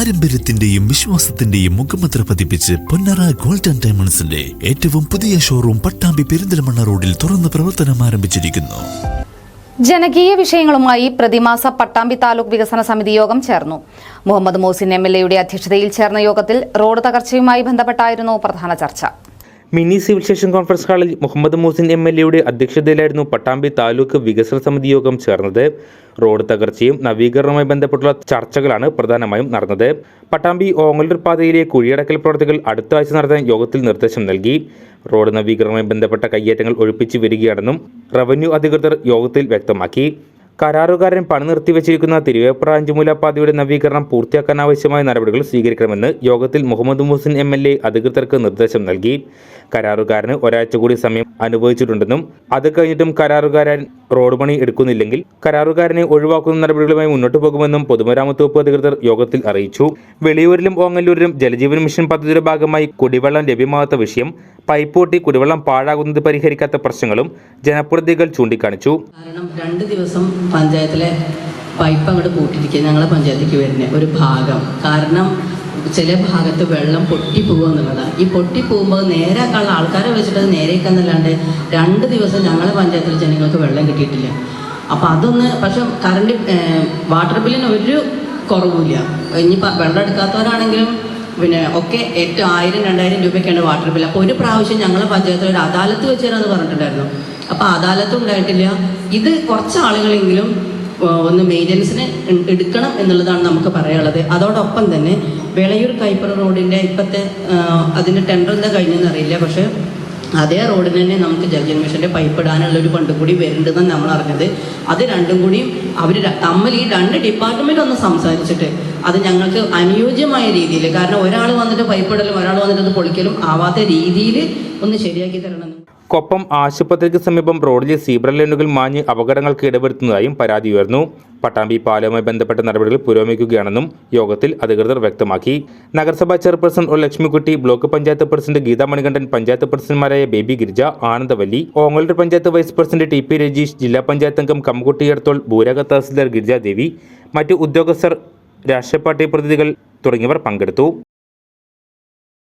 പാരമ്പര്യത്തിന്റെയും വിശ്വാസത്തിന്റെയും മുഖമുദ്ര പതിപ്പിച്ച് പൊന്നറ ഗോൾഡൻ ഡയമണ്ട്സിന്റെ ഏറ്റവും പുതിയ ഷോറൂം പട്ടാമ്പി പെരിന്തൽമണ്ണ റോഡിൽ തുറന്ന് പ്രവർത്തനം ആരംഭിച്ചിരിക്കുന്നു. ജനകീയ വിഷയങ്ങളുമായി പ്രതിമാസ പട്ടാമ്പി താലൂക്ക് വികസന സമിതി യോഗം ചേർന്നു. മുഹമ്മദ് മോസിൻ എം എൽ എയുടെ അധ്യക്ഷതയിൽ ചേർന്ന യോഗത്തിൽ റോഡ് തകർച്ചയുമായി ബന്ധപ്പെട്ടായിരുന്നു പ്രധാന ചർച്ച. മിനി സിവിൽ സ്റ്റേഷൻ കോൺഫറൻസ് ഹാളിൽ മുഹമ്മദ് മുഹസിൻ എം എൽ എയുടെ അധ്യക്ഷതയിലായിരുന്നു പട്ടാമ്പി താലൂക്ക് വികസന സമിതി യോഗം ചേർന്നത്. റോഡ് തകർച്ചയും നവീകരണവുമായി ബന്ധപ്പെട്ടുള്ള ചർച്ചകളാണ് പ്രധാനമായും നടന്നത്. പട്ടാമ്പി ഓങ്ങല്ലൂർ പാതയിലെ കുഴിയടക്കൽ പ്രവർത്തികൾ അടുത്ത ആഴ്ച നടത്താൻ യോഗത്തിൽ നിർദ്ദേശം നൽകി. റോഡ് നവീകരണവുമായി ബന്ധപ്പെട്ട കയ്യേറ്റങ്ങൾ ഒഴിപ്പിച്ചു വരികയാണെന്നും റവന്യൂ അധികൃതർ യോഗത്തിൽ വ്യക്തമാക്കി. കരാറുകാരൻ പണി നിർത്തിവെച്ചിരിക്കുന്ന തിരുവേപ്ര അഞ്ചുമൂല പാതയുടെ നവീകരണം പൂർത്തിയാക്കാനാവശ്യമായ നടപടികൾ സ്വീകരിക്കണമെന്ന് യോഗത്തിൽ Muhammad Muhsin M L A അധികൃതർക്ക് നിർദ്ദേശം നൽകി. കരാറുകാരന് ഒരാഴ്ച കൂടി സമയം അനുഭവിച്ചിട്ടുണ്ടെന്നും അത് കഴിഞ്ഞിട്ടും കരാറുകാരൻ റോഡ് പണി എടുക്കുന്നില്ലെങ്കിൽ കരാറുകാരനെ ഒഴിവാക്കുന്ന നടപടികളുമായി മുന്നോട്ട് പോകുമെന്നും പൊതുമരാമത്ത് വകുപ്പ് അധികൃതർ യോഗത്തിൽ അറിയിച്ചു. വെളിയൂരിലും ഓങ്ങല്ലൂരിലും ജലജീവൻ മിഷൻ പദ്ധതിയുടെ ഭാഗമായി കുടിവെള്ളം ലഭ്യമാകാത്ത വിഷയം പൈപ്പ് പൊട്ടി കുടിവെള്ളം പാഴാകുന്നത് പരിഹരിക്കാത്ത പ്രശ്നങ്ങളും ജനപ്രതിനിധികൾ ചൂണ്ടിക്കാണിച്ചു. കാരണം രണ്ട് ദിവസം പഞ്ചായത്തിലെ പൈപ്പ് അങ്ങോട്ട് കൂട്ടിയിരിക്കുക ഞങ്ങളുടെ പഞ്ചായത്തേക്ക് വരുന്ന ഒരു ഭാഗം. കാരണം ചില ഭാഗത്ത് വെള്ളം പൊട്ടിപ്പോവുക എന്നുള്ളതാണ്. ഈ പൊട്ടിപ്പോകുമ്പോൾ നേരെക്കാനുള്ള ആൾക്കാരെ വെച്ചിട്ട് അത് നേരേക്കാന്നല്ലാണ്ട് രണ്ട് ദിവസം ഞങ്ങളെ പഞ്ചായത്തിലെ ജനങ്ങൾക്ക് വെള്ളം കിട്ടിയിട്ടില്ല. അപ്പം അതൊന്ന് പക്ഷെ കറണ്ട് വാട്ടർ ബില്ലിന് ഒരു കുറവില്ല ഇനി വെള്ളം എടുക്കാത്തവരാണെങ്കിലും പിന്നെ ഒക്കെ ഏറ്റവും ആയിരം രണ്ടായിരം രൂപയ്ക്കാണ് വാട്ടർ ബില്ല് അപ്പോൾ ഒരു പ്രാവശ്യം ഞങ്ങളെ പഞ്ചായത്തിൽ ഒരു അദാലത്ത് വെച്ച് തരാമെന്ന് പറഞ്ഞിട്ടുണ്ടായിരുന്നു. അപ്പോൾ അദാലത്തും ഉണ്ടായിട്ടില്ല. ഇത് കുറച്ച് ആളുകളെങ്കിലും ഒന്ന് മെയിന്റനൻസിന് എടുക്കണം എന്നുള്ളതാണ് നമുക്ക് പറയാനുള്ളത്. അതോടൊപ്പം തന്നെ വെളയൂർ കൈപ്പറ റോഡിന്റെ ഇപ്പോഴത്തെ അതിന്റെ ടെൻഡർ എന്താ കഴിഞ്ഞെന്ന് അറിയില്ല. പക്ഷേ അതേ റോഡിന് തന്നെ നമുക്ക് ജലജന്മേഷന്റെ പൈപ്പ് ഇടാനുള്ള ഒരു ഫണ്ട് കൂടി വരുന്നുണ്ടെന്നാണ് നമ്മൾ അറിഞ്ഞത്. അത് രണ്ടും കൂടിയും അവർ തമ്മിൽ ഈ രണ്ട് ഡിപ്പാർട്ട്മെന്റ് ഒന്ന് സംസാരിച്ചിട്ട് അത് ഞങ്ങൾക്ക് അനുയോജ്യമായ രീതിയിൽ കാരണം ഒരാൾ വന്നിട്ട് പൈപ്പ് ഇടലും ഒരാൾ വന്നിട്ട് അത് പൊളിക്കലും ആവാത്ത രീതിയിൽ ഒന്ന് ശരിയാക്കി തരണം. കൊപ്പം ആശുപത്രിക്ക് സമീപം റോഡിലെ സീബ്ര ലൈനുകൾ മാഞ്ഞ് അപകടങ്ങൾക്ക് ഇടവരുത്തുന്നതായും പരാതി ഉയർന്നു. പട്ടാമ്പി പാലവുമായി ബന്ധപ്പെട്ട നടപടികൾ പുരോഗമിക്കുകയാണെന്നും യോഗത്തിൽ അധികൃതർ വ്യക്തമാക്കി. നഗരസഭാ chairperson O Lakshmikutty block panchayat president Geetha Manikandan panchayat പ്രസിഡന്റുമാരായ Baby Girija Anandavalli Ongallur panchayat vice president T P Rajeesh ജില്ലാ പഞ്ചായത്ത് അംഗം കമ്മുകുട്ടി എടത്തോൾ ഭൂരക തഹസിൽദാർ ഗിരിജാദേവി മറ്റ് ഉദ്യോഗസ്ഥർ രാഷ്ട്രീയ പാർട്ടി പ്രതിനിധികൾ തുടങ്ങിയവർ പങ്കെടുത്തു.